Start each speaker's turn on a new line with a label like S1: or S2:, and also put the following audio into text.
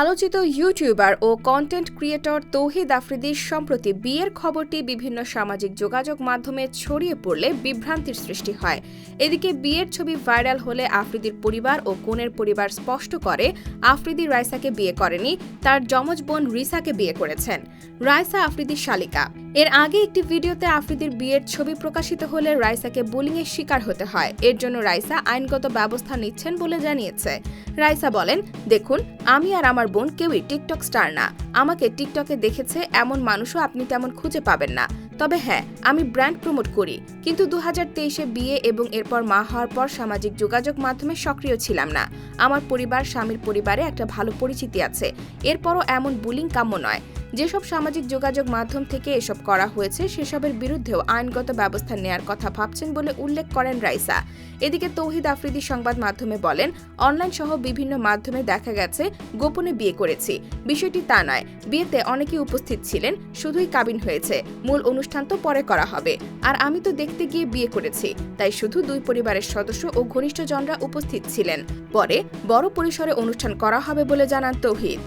S1: আলোচিত ইউটিউবার ও content creator তৌহিদ আফ্রিদির সম্প্রতি বিয়ের খবরটি বিভিন্ন সামাজিক যোগাযোগ মাধ্যমে ছড়িয়ে পড়লে বিভ্রান্তির সৃষ্টি হয়। এদিকে বিয়ের ছবি ভাইরাল হলে আফ্রিদির পরিবার ও কোনের পরিবার স্পষ্ট করে আফ্রিদি রায়সাকে বিয়ে করেনি, তার যমজ বোন রিসাকে বিয়ে করেছেন। রায়সা আফ্রিদির শালিকা। এর আগে একটি ভিডিওতে আফ্রিদির বিয়ের ছবি প্রকাশিত হলে রাইসাকে বুলিংয়ের শিকার হতে হয়। এর জন্য রাইসা আইনগত ব্যবস্থা নিচ্ছেন বলে জানিয়েছে। রাইসা বলেন, দেখুন, আমি আর আমার বোন কেউই টিকটক স্টার না। আমাকে টিকটকে দেখেছে এমন মানুষও আপনি তেমন খুঁজে পাবেন না। তবে হ্যাঁ আমি ব্র্যান্ড প্রমোট করি। কিন্তু দু হাজার তেইশে বিয়ে এবং এরপর মা হওয়ার পর সামাজিক যোগাযোগ মাধ্যমে সক্রিয় ছিলাম না। আমার পরিবার, স্বামীর পরিবারে একটা ভালো পরিচিতি আছে। এরপরও এমন বুলিং কাম্য নয়। যেসব সামাজিক যোগাযোগ মাধ্যম থেকে এসব করা হয়েছে, সেসবের বিরুদ্ধেও আইনগত ব্যবস্থা নেয়ার কথা ভাবছেন বলে উল্লেখ করেন রাইসা। এদিকে তৌহিদ আফ্রিদি সংবাদ মাধ্যমে বলেন, অনলাইন সহ বিভিন্ন মাধ্যমে দেখা গেছে, গোপনে বিয়ে করেছি। বিষয়টি তা নয়, বিয়েতে অনেকেই উপস্থিত ছিলেন, শুধুই কাবিন হয়েছে। মূল অনুষ্ঠান তো পরে করা হবে। আর আমি তো দেখতে গিয়ে বিয়ে করেছি, তাই শুধু দুই পরিবারের সদস্য ও ঘনিষ্ঠজনরা উপস্থিত ছিলেন। পরে বড় পরিসরে অনুষ্ঠান করা হবে বলে জানান তৌহিদ।